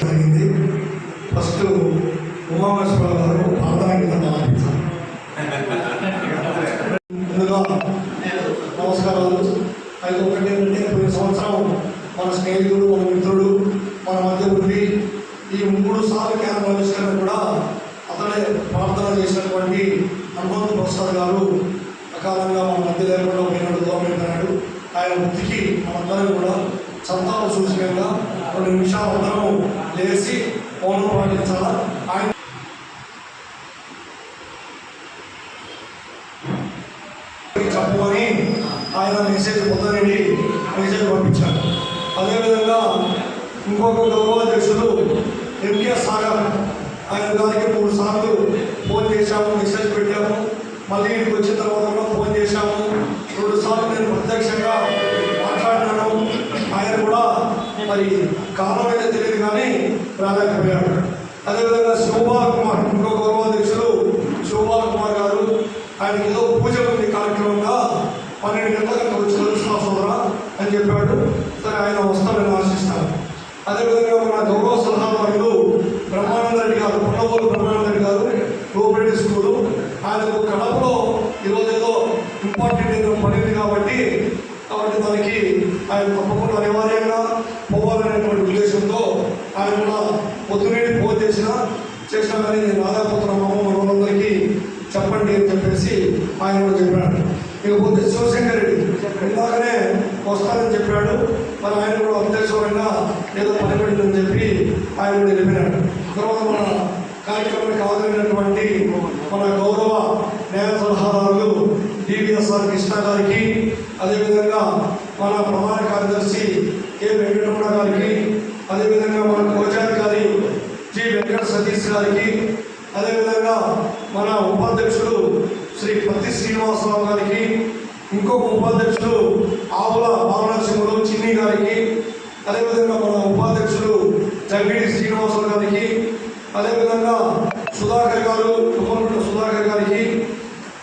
జరిగింది. ఫస్ట్ ఉమామేశ్వర గారు ప్రార్థన ఆరంభించారు ముందుగా నమస్కారాలు. అయితే ఒకటి ఏంటంటే పోయిన సంవత్సరం మన స్నేహితుడు మన మిత్రుడు మన మధ్య ఉండి ఈ మూడు సార్లు క్యాన్ప్ ఆవిష్కరణ కూడా అతడే ప్రార్థన చేసినటువంటి హనుమంతు ప్రసాద్ గారు అకాలంగా మన మధ్య లేకుండా పోయినాడు దూరమైపోయినాడు ఆయన వృత్తికి మనందరం కూడా సంతాప సూచకంగా కొన్ని నిమిషాలు అందరం లేచి మౌనం పాటించాలా ఆయన చెప్పుకొని ఆయన మెసేజ్ పొందనండి మెసేజ్ పంపించారు అదేవిధంగా ఇంకొక గౌరవాధ్యక్షులు ఎంకేఎస్ సాగర్ ఆయన గారికి మూడు సార్లు ఫోన్ చేశాము మెసేజ్ పెట్టాము మళ్ళీ ఇంటికి వచ్చిన తర్వాత కూడా ఫోన్ చేశాము రెండు సార్లు నేను ప్రత్యక్షంగా మాట్లాడినాను ఆయన కూడా మరి కారణం అయితే తెలియదు కానీ ప్రాధాన్యపోయాడు అదేవిధంగా శివబాల్ కుమార్ ఇంకో గౌరవాధ్యక్షులు శివబాల్ కుమార్ గారు ఆయనకి ఏదో పూజ ఉంది కార్యక్రమంగా పన్నెండు గంటలకు వచ్చి కలుస్తున్నా సోదరా అని చెప్పాడు. సరే ఆయన వస్తారని ఆశిస్తాను అదేవిధంగా మన గౌరవ సలహాదారులు బ్రహ్మానంద రెడ్డి గారు పుట్టబోలు బ్రహ్మానంద రెడ్డి గారు కోఆపరేటివ్ స్కూలు ఆయనకు కడపలో ఈరోజు ఏదో ఇంపార్టెంట్ ఏదో పడింది కాబట్టి కాబట్టి దానికి ఆయన తప్పకుండా అనివార్యంగా పోవాలనేటువంటి ఉద్దేశంతో ఆయన కూడా పొద్దునే ఫోన్ చేసిన చేసినా కానీ నేను రాలేకపోతున్నాము మన చెప్పండి అని చెప్పేసి ఆయన కూడా చెప్పాడు. ఇకపోతే శివశంకర్ రెడ్డి ఇందాకనే వస్తానని చెప్పాడు. మరి ఆయన కూడా ఉద్దేశంగా ఏదో పని చెప్పి ఆయన కూడా చెప్పినాడు. తర్వాత మన కార్యక్రమానికి హాజరైనటువంటి మన గౌరవ న్యాయ సలహాదారులు డివిఎస్ఆర్ కృష్ణ గారికి అదేవిధంగా మన ప్రధాన కార్యదర్శి కె వెంకటరమణ గారికి అదేవిధంగా మనకు సతీష్ గారికి అదేవిధంగా మన ఉపాధ్యక్షుడు శ్రీ పత్తి శ్రీనివాసరావు గారికి ఇంకొక ఉపాధ్యక్షుడు ఆవుల బాలనరసింహులు చిన్ని గారికి అదేవిధంగా మన ఉపాధ్యక్షుడు జంగిడి శ్రీనివాసరావు గారికి అదేవిధంగా సుధాకర్ గారు తుమ్మలపట్ల సుధాకర్ గారికి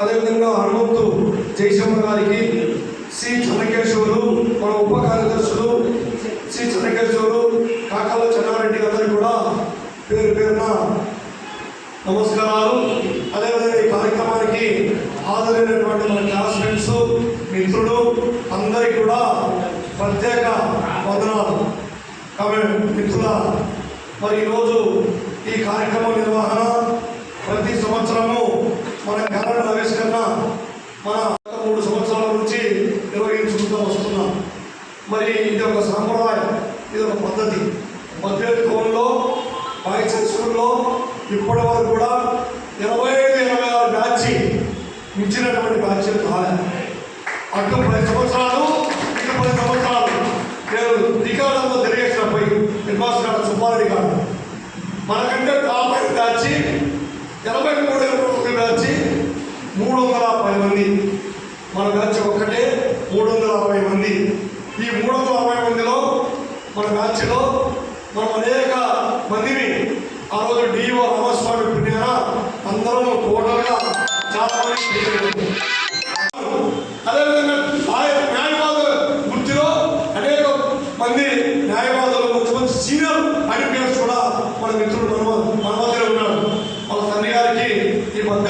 అదేవిధంగా హనుమంతు జయశంకర్ గారికి సి చెన్నకేశ్వరు మన ఉప కార్యదర్శులు సి చెన్నకేశ్వరు కాకాల చెన్నారెడ్డి గారికి కూడా పేరు పేరున నమస్కారాలు. అదేవిధంగా ఈ కార్యక్రమానికి హాజరైనటువంటి మన క్లాస్మేట్స్ మిత్రులు అందరికీ కూడా ప్రత్యేక వందనాలు. కాబట్టి మిత్రుల మరి ఈరోజు ఈ కార్యక్రమం నిర్వహణ ప్రతి సంవత్సరము మన క్యాలెండర్ ఆవిష్కరణ మన మూడు సంవత్సరాల నుంచి నిర్వహించుకుంటూ వస్తున్నాం. మరి ఇది ఒక సాంప్రదాయం ఇది ఒక పద్ధతి. మధ్య కోణంలో బాయ్స్ స్కూల్లో ఇప్పటి వరకు కూడా ఇరవై ఐదు ఇరవై ఆరు బ్యాచ్ మించినటువంటి బ్యాచ్లు కాలేదు అటు పది సంవత్సరాలు ఇటు పది సంవత్సరాలు. నేను రికార్డులతో తిరిగేసినప్పుడు పోయి గారు సుబ్బారెడ్డి గారు. మనకంటే యాభై బ్యాచ్ ఎనభై మూడు ఇరవై ఒకటి బ్యాచ్ మూడు వందల పది మంది. మన బ్యాచ్ ఒక్కటే మూడు వందల అరవై మంది. ఈ మూడు వందల అరవై మందిలో మన బ్యాచ్లో మనం అనేక మందిని ఆ రోజు డిఓ రామస్వామి పుణ్యాన అందరం టోటల్గా చాలా మంది అదేవిధంగా ఆయన న్యాయవాద వృత్తిలో అనేక మంది న్యాయవాదులు మంచి మంచి సీనియర్ అడ్వకేట్స్ కూడా మన మిత్రులు మన మన మధ్యలో ఉన్నారు వాళ్ళ తండ్రి గారికి ఈ మధ్య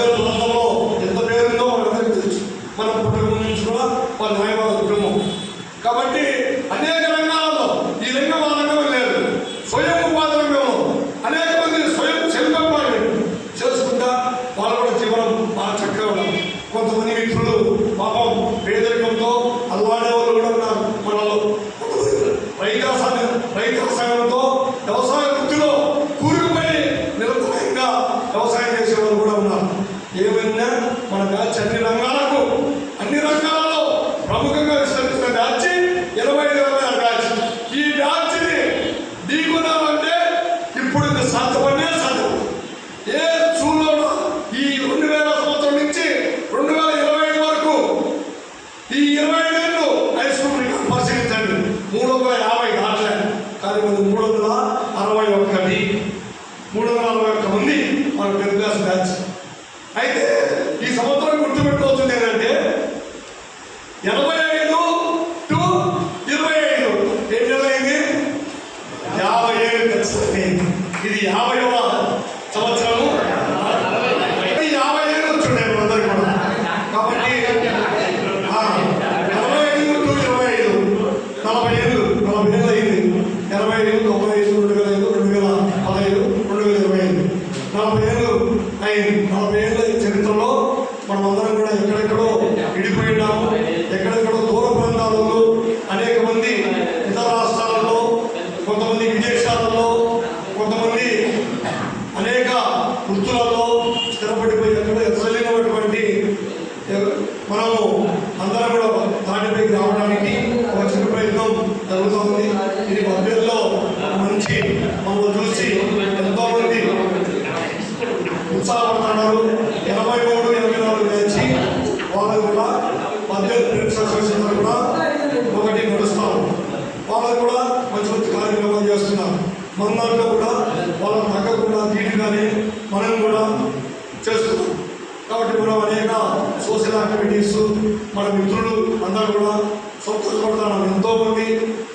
సంతోషపడుతున్నాం ఎంతో మంది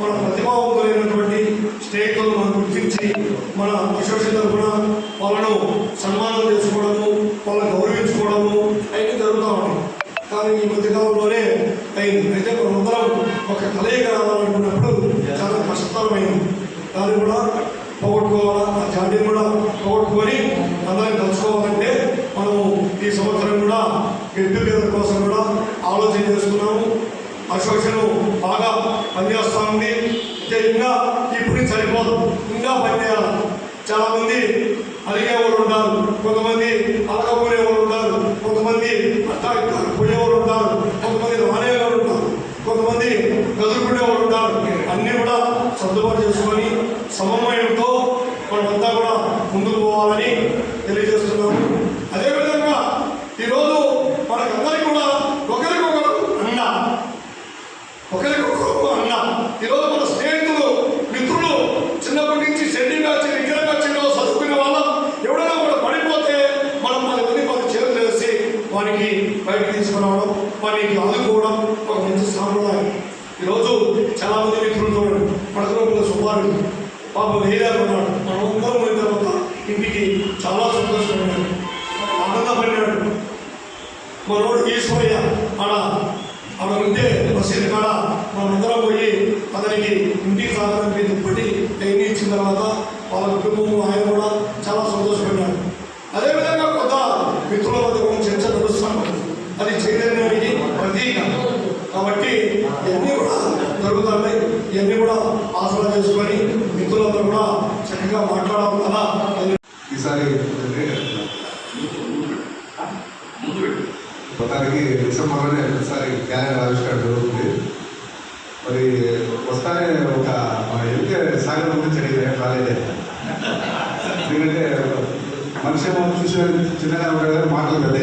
మన ప్రతిభావంతులైనటువంటి స్నేహితులు మనం గుర్తించి మన అసోసియేషన్ తరఫున వాళ్ళను సన్మానం చేసుకోవడము వాళ్ళని గౌరవించుకోవడము అవన్నీ జరుగుతూ ఉన్నాయి కానీ ఈ మధ్యకాలంలోనే అయింది అయితే మనమందరం ఒక కలయిక రావాలనుకున్నప్పుడు చాలా కష్టతరమైంది దాన్ని కూడా పోగొట్టుకోవాలా ఆ జాతిని కూడా పోగొట్టుకొని అందరం కలుసుకోవాలంటే మనము ఈ సంవత్సరం కూడా గెట్ టుగెదర్ కోసం కూడా ఆలోచన చేసుకున్నాము అసోసియేషన్ బాగా పనిచేస్తూ ఉంది. ఇంకా ఇప్పుడు సరిపోదు. ఇంకా పనిచేయాలి చాలా మంది ఉంటారు. కొంతమంది అలకపోయే ఉంటారు. కొంతమంది అట్టా ఉంటారు. కొంతమంది రానే ఉంటారు. కొంతమంది గదులుకునే వాళ్ళు ఉంటారు. అన్నీ కూడా సర్దుబాటు చేసుకొని సమన్వయంతో మనమంతా కూడా ముందుకు పోవాలని తెలియజేస్తున్నాము అదేవిధంగా ఈరోజు మనకందరికీ కూడా ఒకరికొకరు అన్న ఒకరికొకరు అన్న ఈరోజు మన స్నేహితులు మిత్రులు చిన్నప్పటి నుంచి సెండింగ్ వచ్చి విగ్రహం చదువుకునే వాళ్ళం. ఎవడైనా కూడా పడిపోతే మనం మన మంది పది చేతులు వేసి వానికి బయటకు తీసుకురావడం వారికి ఆదుకోవడం ఒక మంచి సాంప్రదాయం. ఈరోజు చాలా మంది మిత్రులు చూడండి పడకలో సుమారు పాప వేయాలన్నాడు మనం ఒక్కరు పోయిన తర్వాత ఇంటికి చాలా సంతోషపడినాడు. ఆనందపడ్డాడు మనోడు ఈశ్వరయ్య ఆడ ఆడ ఉంటే మసీదు కాడ మనందరం పోయి అతనికి ఇంటికి సాగడానికి దుప్పటి టైం ఇచ్చిన తర్వాత వాళ్ళ కుటుంబం ఆయన కూడా చాలా సంతోషపడ్డాడు అదేవిధంగా కొంత మిత్రుల వద్ద చర్చ నడుస్తాను అది చైతన్యానికి ప్రతీక. కాబట్టి ఇవన్నీ కూడా జరుగుతున్నాయి ఇవన్నీ కూడా ఆసరా చేసుకొని మిత్రులందరూ కూడా చక్కగా మాట్లాడాలి కదా. ఈసారి మొత్తానికి డిసెంబర్లోనే ఒకసారి క్యాలెండర్ ఆవిష్కరణ జరుగుతుంది మరి వస్తానే ఒక మన ఎంకే సాగర్ గురించి అడిగితే రాలేదే ఎందుకంటే మనిషి ఏమో చూసి చిన్నగా ఉంటాడు కానీ మాటలు పెద్ద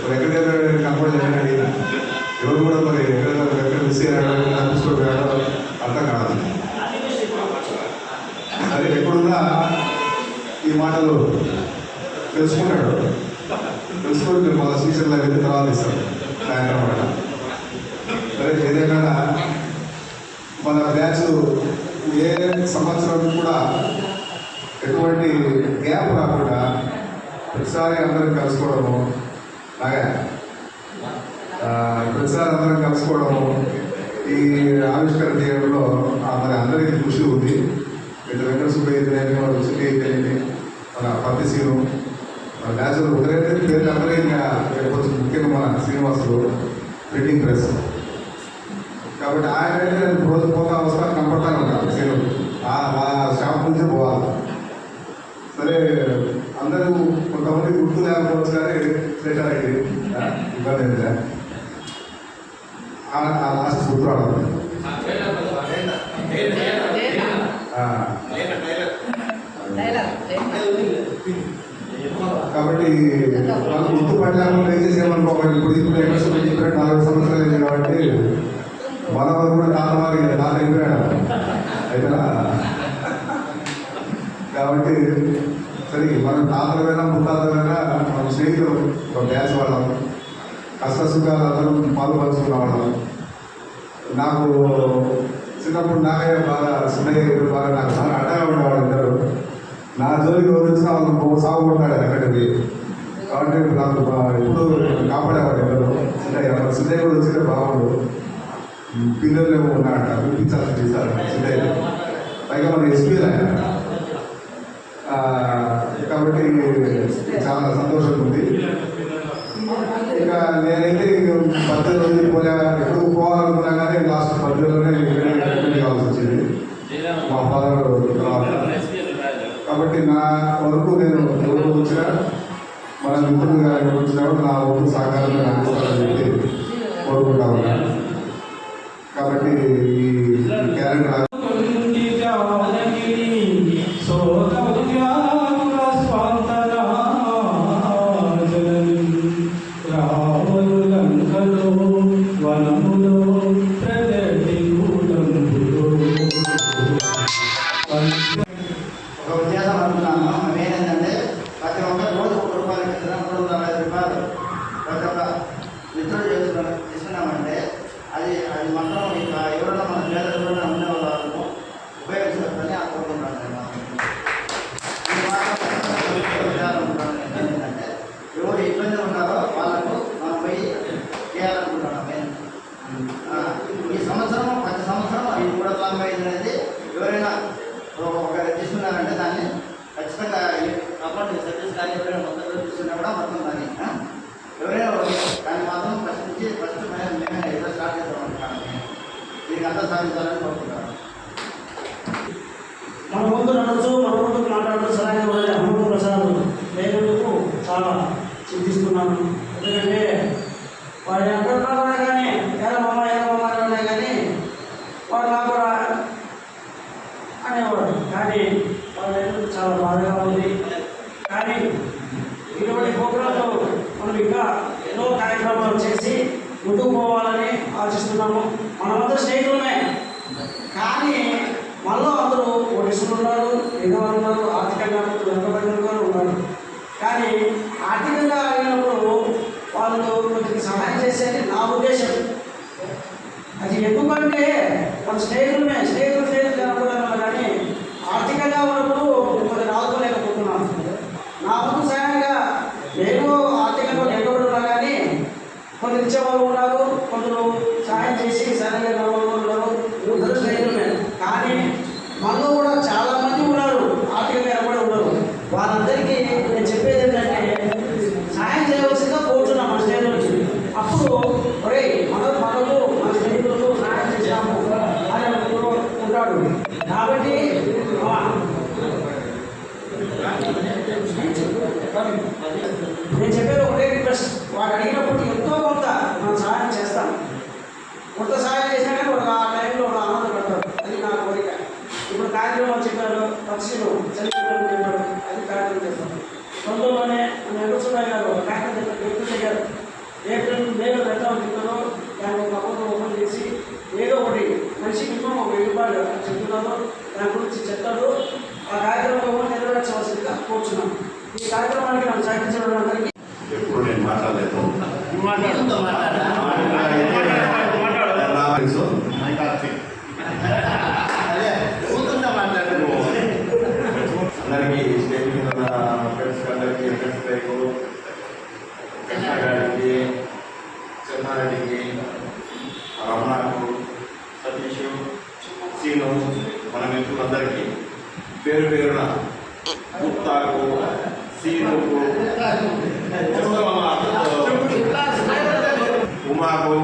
మరి ఎక్కడెక్కడ కనపడలేదని అడిగిన ఎవరు కూడా మరి ఎక్కడ ఎక్కడ మిస్ అయ్యాడో కనిపించుకోవడం అర్థం కాదు అది ఎక్కడున్నా ఈ మాటలు తెలుసుకుంటాడు. తెలుసుకొని మీరు మళ్ళీ సీజన్లో వెళ్ళి తర్వాత ఇస్తాడు సాయంత్రం పూట. సరే ఏదైనా మన బ్యాచ్ ఏ సంవత్సరం కూడా ఎటువంటి గ్యాప్ రాకుండా ప్రతిసారి అందరం కలుసుకోవడము. అలాగే ప్రతిసారి అందరం కలుసుకోవడము. ఈ ఆవిష్కరణ చేయడంలో మరి అందరికీ కృషి ఉంది. ఇటు వెంకట సుబ్బయ్య అయితేనేమి మన సుబ్బి తెలియని మన పత్తిసీను మన నేచురల్ ఒకరైతే పేరు అందరూ ఇంకా కొంచెం ముఖ్యంగా మన శ్రీనివాసులు ప్రింటింగ్ ప్రెస్. కాబట్టి ఆయన అయితే రోజు పోతా వస్తా కనపడతానే ఉంటాను సీను ఆ షాప్ నుంచే పోవాలి. సరే అందరూ కొంతమంది గుర్తు లేకపోవచ్చు కానీ శ్రేషారెడ్డి ఆ, ఇబ్బంది ఏం లేదు. ఆ ఆ లాస్ట్ గుర్తు రావడం ఆ, కాబట్టి వాళ్ళు గుర్తు పట్టలేకుండా ఏం చేసేయమనుకోకండి ఇప్పుడు ఇప్పుడు ఎక్కడ చెప్పినట్టు నాలుగు సంవత్సరాలు అయింది కాబట్టి మన వాళ్ళు కూడా తాత వారి తాత అయిపోయాడు అయిపోయినా కాబట్టి సరే మన తాతలమైనా ముత్తాతలైనా మన స్నేహితులు ఒక బ్యాచ్ వాళ్ళం. కష్ట సుఖాలు అందరం పాలు వాళ్ళం నాకు చిన్నప్పుడు నాగయ్య బాగా సున్నయ్య బాగా నాకు చాలా అడ్డగా ఉండేవాడు నా జోలికి ఎవరు వచ్చినా వాళ్ళు సాగు కొట్టాడు అక్కడికి కాబట్టి నాకు ఎప్పుడు కాపాడేవాడు ఎవరు? సున్నయ్య సున్నయ్య కూడా వచ్చిన బాగుండు. పిల్లలు ఏమో ఉన్నాడట పిలిపించాల్సి చేశారు సున్నయ్య పైగా మన ఎస్పీలు ఆయన. కాబట్టి చాలా సంతోషంగా ఉంది ఇక నేనైతే పద్దెనిమిది రోజులు పోయా ఎప్పుడు పోవాలనుకున్నా కానీ లాస్ట్ పద్దెనిమిదిలోనే ఇక్కడే కావాల్సి వచ్చింది మా ఫాదర్ కాబట్టి నా వరకు నేను ఎవరు వచ్చినా మన మిత్రులు గారు ఎవరు నా వరకు సహకారం నేను అందిస్తానని చెప్పి కోరుకుంటా ఉన్నాను. కాబట్టి ఈ క్యాలెండర్ కూడా మొత్తం దాన్ని ఆ, ఎవరైనా ఒకరు దాన్ని మాత్రం ఫస్ట్ నుంచి ఫస్ట్ మేము మేమే ఏదో స్టార్ట్ చేద్దాం అనుకుంటాను దీనికి అంతా సాధించాలని కోరుకుంటాను మన ముందు నడవచ్చు మన ముందు మాట్లాడుతూ సరైన వారి అమృత ప్రసాద్ లేనందుకు చాలా చింతిస్తున్నాను ఎందుకంటే వాడు ఎక్కడున్నా కానీ ఏలమ్మ ఏలమ్మ అనే కానీ వాడు నాకు కూడా అనేవాడు కానీ వాడు లేనందుకు చాలా బాధగా ఉంది కానీ ఇటువంటి ప్రోగ్రాంలు మనం ఇంకా ఎన్నో కార్యక్రమాలు చేసి ముందుకు పోవాలని ఆశిస్తున్నాము మనమంతా స్నేహితులమే కానీ మనలో అందరూ పోలీసులు ఉన్నారు పేదవాళ్ళు ఉన్నారు ఆర్థికంగా వెనుకబడిన వారు ఉన్నారు కానీ ఆర్థికంగా అయినప్పుడు వాళ్ళు కొంచెం సహాయం చేసేది నా ఉద్దేశం. అది ఎందుకంటే మన స్నేహితులమే స్నేహితులు స్నేహితులు అనుకోవడం కానీ ఆర్థికంగా ఉన్నప్పుడు కొంచెం ఆదుకోలేకపోతున్నాను నా ముందు సహాయంగా నేను ఆర్థికంగా వెనుకబడి ఉన్నా కానీ కొందరు ఇచ్చేవాళ్ళు ఉన్నారు కొందరు సహాయం చేసి సహాయంగా వాళ్ళు ఉన్నారు ఇద్దరు స్నేహితులమే కానీ మనలో కూడా చాలా మంది ఉన్నారు ఆర్థికంగా ఎవరు ఉన్నారు వాళ్ళందరికీ నేను చెప్పేది ఏంటంటే సహాయం చేయవలసిందిగా కోరుతున్నాం మన స్నేహితులకి అప్పుడు ఒరే మన మనకు మన స్నేహితులకు సహాయం చేశాము అని అనుకుంటూ ఉంటాడు కాబట్టి ఆ, నేను చెప్పేది ఒకటే రిక్వెస్ట్ వాడు అడిగినప్పుడు ఎంతో కొంత మనం సహాయం చేస్తాం. కొంత సహాయం చేసినా కానీ ఒక ఆ టైంలో ఒక ఆనందం పడతారు. అది నా కోరిక. ఇప్పుడు కార్యక్రమం చెప్పారు పక్షులు చనిపోయారు చెప్పారు అది కార్యక్రమం చేస్తాం. సొంతంలోనే మన వెంకటసుబ్బయ్య గారు ఒక కార్యక్రమం చెప్పారు వెంకటయ్య గారు ఏప్రిల్ మేలో పెడతామని చెప్పారు దాన్ని ఒక అకౌంట్ ఓపెన్ చేసి ఏదో ఒకటి మనిషికి మినిమం ఒక వెయ్యి రూపాయలు అని దాని గురించి చెప్తాడు ఆ కార్యక్రమం నెరవేర్చవలసిందిగా కోరుచున్నాం. ఈ కార్యక్రమానికి నన్ను సహకరించడం అందరికీ ఎప్పుడు నేను మాట్లాడలేదు నా వయసు అందరికీ స్టేజ్ మీద ఉన్న ఫ్రెండ్స్ అందరికీ వెంకటేశ్వరకు కృష్ణ గారికి చెన్నారెడ్డికి రమణకు సతీష్ సీను మన మిత్రులందరికీ పేరు పేరున గుప్తాకు సీనుకు ఉమాకు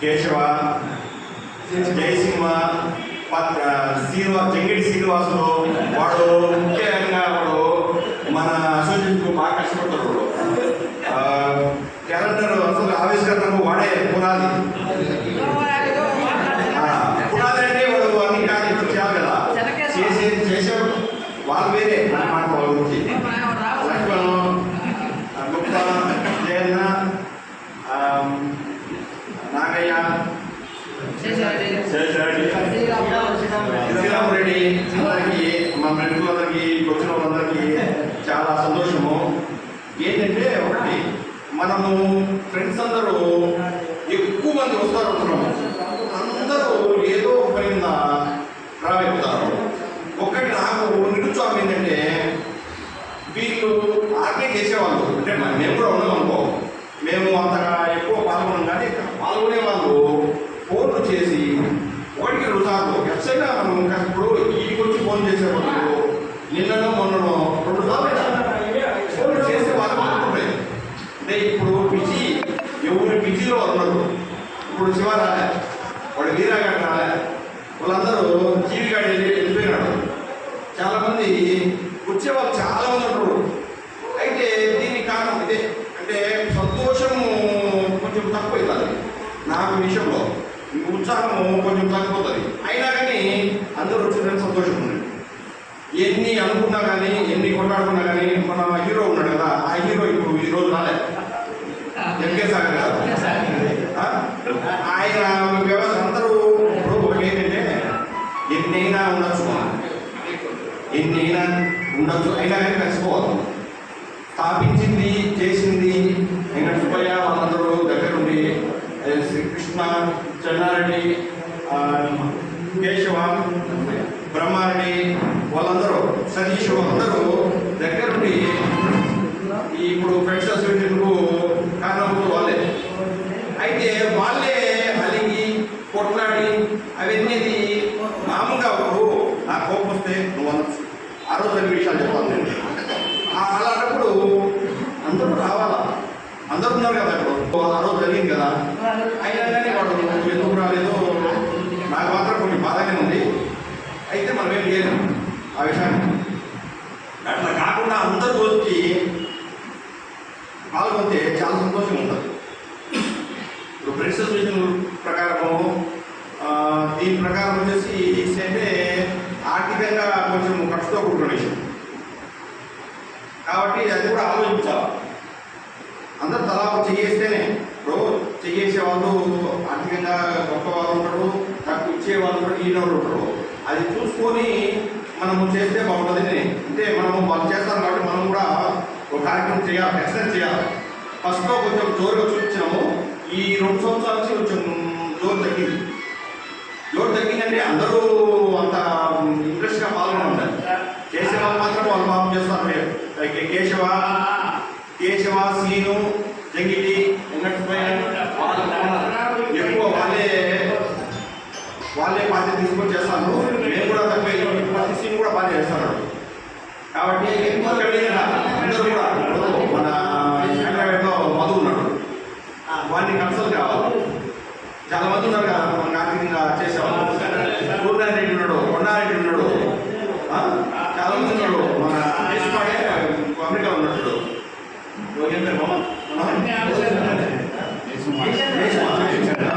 కేశవ జయసింహ పత్ర శ్రీనివా జంగిడి శ్రీనివాసులు వాడు ముఖ్యంగా వాడు మన అసోసియేషన్కు బాగా కష్టపడతాడు. క్యాలెండర్ అసలు ఆవిష్కరణకు వాడే పునాది ఆ, పునాది అంటే వాడు అన్ని కార్యక్రమాలు చేయాలి కదా చేసే చేసే వాళ్ళు వేరే మాట వాళ్ళ గురించి లక్ష్మణ్ గుప్త జయన్న ఆ, నాగయ్య శేషారెడ్డి శ్రీరామరెడ్డి అందరికీ మా మిత్రులందరికీ వచ్చిన వాళ్ళందరికీ చాలా సంతోషము. ఏంటంటే ఒకటి మనము ఫ్రెండ్స్ అందరూ ఎక్కువ మంది వస్తారు అనుకున్నాము అందరూ ఏదో ఒక పని మీద రావెక్కుతారు ఒకటి నాకు నిరుత్సాహం ఏంటంటే ఫోన్ చేసే వాళ్ళు నిన్ననో మొన్ననో రెండు సార్లు ఫోన్ చేసే వాళ్ళు మాత్రమే అంటే ఇప్పుడు బిజీ ఎవరు బిజీలో ఉన్నారు ఇప్పుడు శివ రాలే వాడు వీరాగాడు రాలే వాళ్ళందరూ జీవిగాడు వెళ్ళి వెళ్ళిపోయినాడు చాలా మంది వచ్చే వాళ్ళు చాలా మంది ఉంటారు అయితే దీనికి కారణం ఇదే అంటే సంతోషము కొంచెం తక్కువవుతుంది నాకు విషయంలో ఉత్సాహము కొంచెం తగ్గిపోతుంది అయినా కానీ అందరూ వచ్చిందని సంతోషం ఉంది ఎన్ని అనుకున్నా కానీ ఎన్ని కొట్లాడుకున్నా కానీ మన హీరో ఉన్నాడు కదా ఆ హీరో ఇప్పుడు ఈ రోజు రాలే ఎంకే గారు? ఆ? ఆయన వ్యవస్థ అందరూ ఇప్పుడు ఒకటి ఏంటంటే ఎన్నైనా ఉండొచ్చు ఎన్నైనా ఉండొచ్చు. అయినా కానీ కలిసిపోవాలి. స్థాపించింది చేసింది వెంకట సుబ్బయ్య వాళ్ళందరూ దగ్గరుండి శ్రీకృష్ణ చెన్నారెడ్డి కేశవ బ్రహ్మారెడ్డి వాళ్ళందరూ సతీష్ వాళ్ళందరూ దగ్గరుండి ఇప్పుడు ఫ్రెండ్స్ అసోసియేషన్కు కారణం వాళ్ళే? అయితే వాళ్ళే అలిగి కొట్లాడి అవన్నీ మామూలుగా ఇప్పుడు నా కోపం వస్తే నువ్వు అనొచ్చు ఆ రోజు అన్ని విషయాలు చెప్పాలి నేను. ఆ- అలాంటప్పుడు అందరూ రావాలా? అందరూ ఉన్నారు కదా ఇప్పుడు. ఆ రోజు జరిగింది కదా. అయినా కానీ వాడు ఎందుకు రాలేదు? నాకు మాత్రం కొంచెం బాధగానే ఉంది. అయితే మనం ఏం చేయలేము. ఆ విషయాన్ని అట్లా కాకుండా అందరూ వచ్చి పాల్గొంటే చాలా సంతోషంగా ఉంటుంది. ఇప్పుడు ప్రిన్సిపల్ అసోసియేషన్ ప్రకారము దీని ప్రకారం వచ్చేసి అంటే ఆర్థికంగా కొంచెం ఖర్చుతో కూడుకున్న విషయం కాబట్టి అది కూడా ఆలోచించాలి. అందరు తలా చేస్తేనే ఇప్పుడు చేసే వాళ్ళు ఆర్థికంగా గొప్ప వాళ్ళు ఉంటారు తక్కువ ఇచ్చే వాళ్ళు ఉంటారు ఈయన వాళ్ళు ఉంటారు. అది చూసుకొని మనము చేస్తే బాగుంటుంది. అని. అంటే మనము వాళ్ళు చేస్తారు కాబట్టి మనం కూడా ఒక కార్యక్రమం చేయాలి ఖచ్చితంగా చేయాలి. ఫస్ట్లో కొంచెం జోరుగా చూపించాము ఈ రెండు సంవత్సరాల నుంచి కొంచెం జోరు తగ్గింది. జోరు తగ్గిందంటే అందరూ అంత ఇంట్రెస్ట్గా పాల్గొని ఉంటారు. చేసే వాళ్ళు మాత్రం వాళ్ళు పాపం చేస్తారు. లైక్ కేశవ కేశవ సీను జంగిటి వాళ్ళు ఎక్కువ వాళ్ళే వాళ్ళే బాధ్యత తీసుకొని చేస్తాను నేను కూడా తక్కువ ప్రతి సీన్ కూడా బాగా చేస్తాను కాబట్టి ఇక్కడ మీద అందరూ కూడా ఇప్పుడు మన హైదరాబాద్లో మధు ఉన్నాడు వాడిని కన్సల్ట్ కావాలి చాలా మంది ఉన్నారు కదా మన ఆర్థికంగా చేసేవాళ్ళు పూర్ణారెడ్డి ఉన్నాడు కొండారెడ్డి ఉన్నాడు ఆ? చాలా మంది ఉన్నాడు మన దేశపాడే అమెరికా ఉన్నట్టు ఏం పేరు మామ? జయచంద్ర.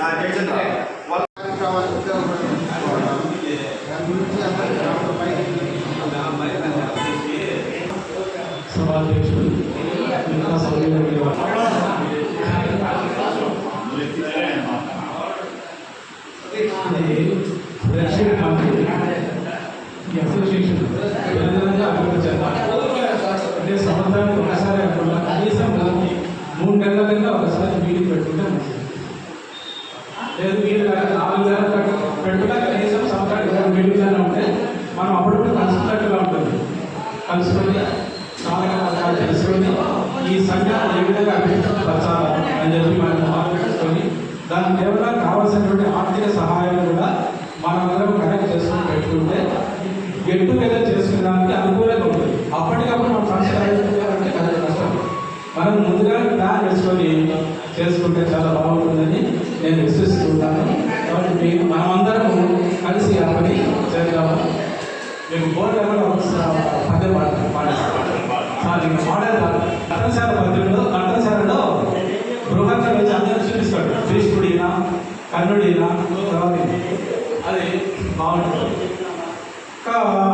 ఆ, జయచంద్ర. వాళ్ళ కార్యక్రమాలు ఉపయోగపడుతుంది దాని గురించి అందరికీ రావడం పైకి సభాధ్యక్షుడు మిగతా సభ్యులకి ఇది ఫ్రెండ్షిప్ కమిటీ ఈ అసోసియేషన్ అభివృద్ధి సంవత్సరానికి ఒకసారి కనీసం మూడు నెలల కన్నా ఒకసారి మీటింగ్ పెట్టుకుంటే మంచిది లేదు మీరు నాలుగు నెలలు కనుక కనీసం సంవత్సరానికి రెండు ఉంటే మనం అప్పుడప్పుడు కలుసుకున్నట్టుగా ఉంటుంది కలుసుకొని చాలా రకాలు తెలుసుకొని ఈ సంఘం ఏ విధంగా అభివృద్ధి పరచాలి అని చెప్పి మనం ఆలోచించుకొని దానికి కేవలం కావాల్సినటువంటి ఆర్థిక సహాయం కూడా మనమందరం కనెక్ట్ చేసుకొని పెట్టుకుంటే గెట్ టుగెదర్ చేసుకునేదానికి అనుకూలంగా ఉంటుంది. అప్పటికప్పుడు మనం ఫంక్షన్ అంటే కదా కష్టం. మనం ముందుగా ప్లాన్ వేసుకొని చేసుకుంటే చాలా బాగుంటుందని నేను విశ్వసిస్తున్నాను కాబట్టి మీకు అందరం కలిసి ఆ పని చేద్దాము. మీకు బోర్డు లెవెల్ పద్యం పాటిస్తాను సార్ ఇంకా మోడల్ ఘంటసాల పద్యంలో ఘంటసాలలో బృహత్త వచ్చి అందరూ చూపిస్తాడు భీష్ముడినా కర్ణుడినా తర్వాత అది బాగుంటుంది. 가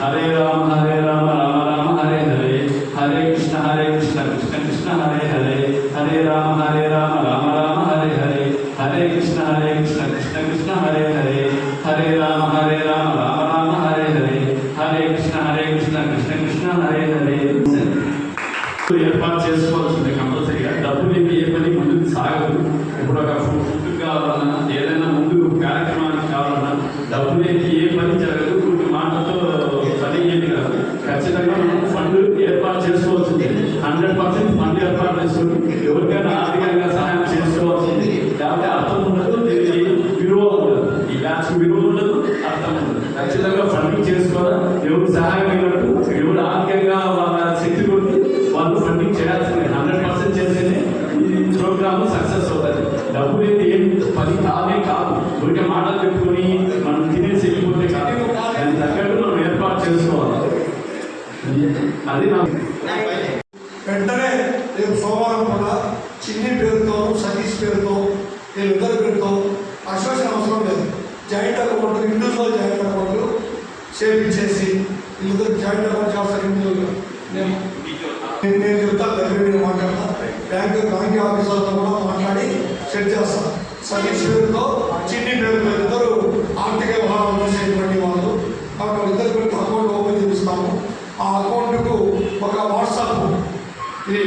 హరే రామ హరే సహాయం అయినట్టు ఒక వాట్సాప్ ఇది